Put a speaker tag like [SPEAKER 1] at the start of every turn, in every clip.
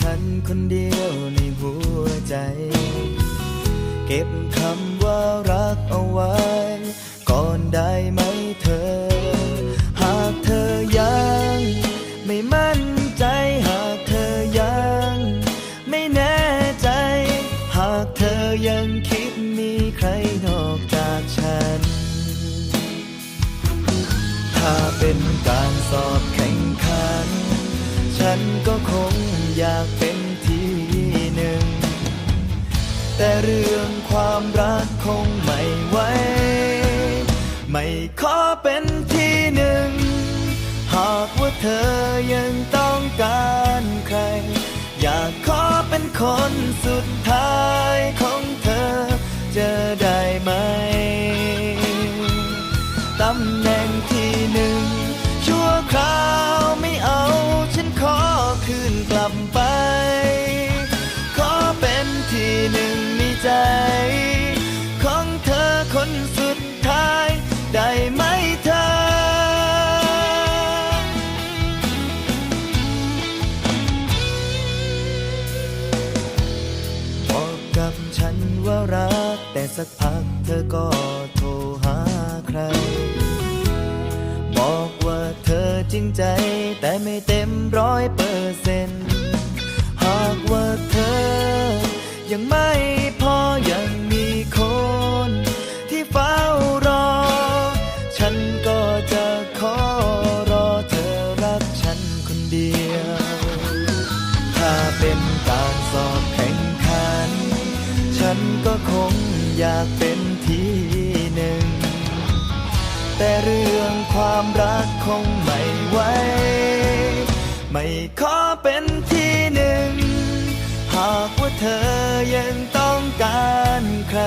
[SPEAKER 1] ฉันคนเดียวในหัวใจ เก็บคำว่ารักเอาไว้ ก่อนได้ไหมเธอ หากเธอยัง ไม่มั่นใจ หากเธอยัง ไม่แน่ใจ หากเธอยังคิดมีใครนอกจากฉัน ถ้าเป็นการสอบแข่งขัน ฉันก็คง แต่เรื่องความรักคงไม่ไหวไม่ขอเป็นที่หนึ่ง หากว่าเธอยังต้องการใคร อยากขอเป็นคนสุด ฉันว่ารัก แต่สักพักเธอก็โทรหาใคร บอกว่าเธอจริงใจ แต่ไม่เต็มร้อยเปอร์เซ็นต์หากว่าเธ นก็คงอยากเป็นที่หนึ่ง แต่เรื่องความรักคงไม่ไหวไม่ขอเป็นที่หนึ่ง หากว่าเธอยังต้องการใคร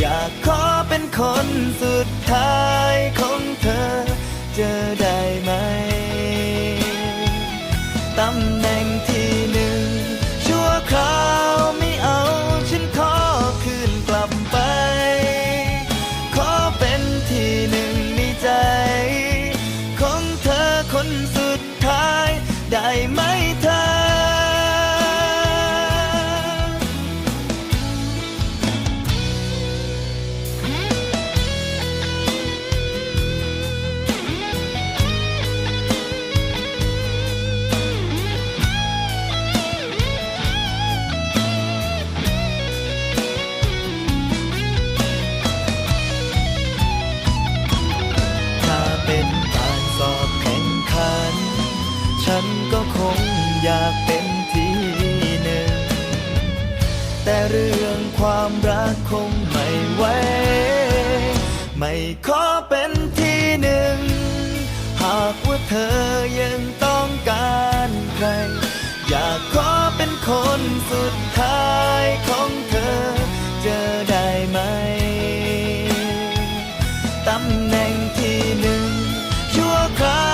[SPEAKER 1] อยากขอเป็นคนสุดท้าย ได้ไหม อยากเป็นที่หนึ่ง แต่เรื่องความรักคงไม่ไหวไม่ขอเป็นที่หนึ่ง หากว่าเธอยังต้องการใคร อยากขอเป็นคนสุดท้ายของเธอ เจอได้ไหมตำแหน่งที่หนึ่งชั่วคราว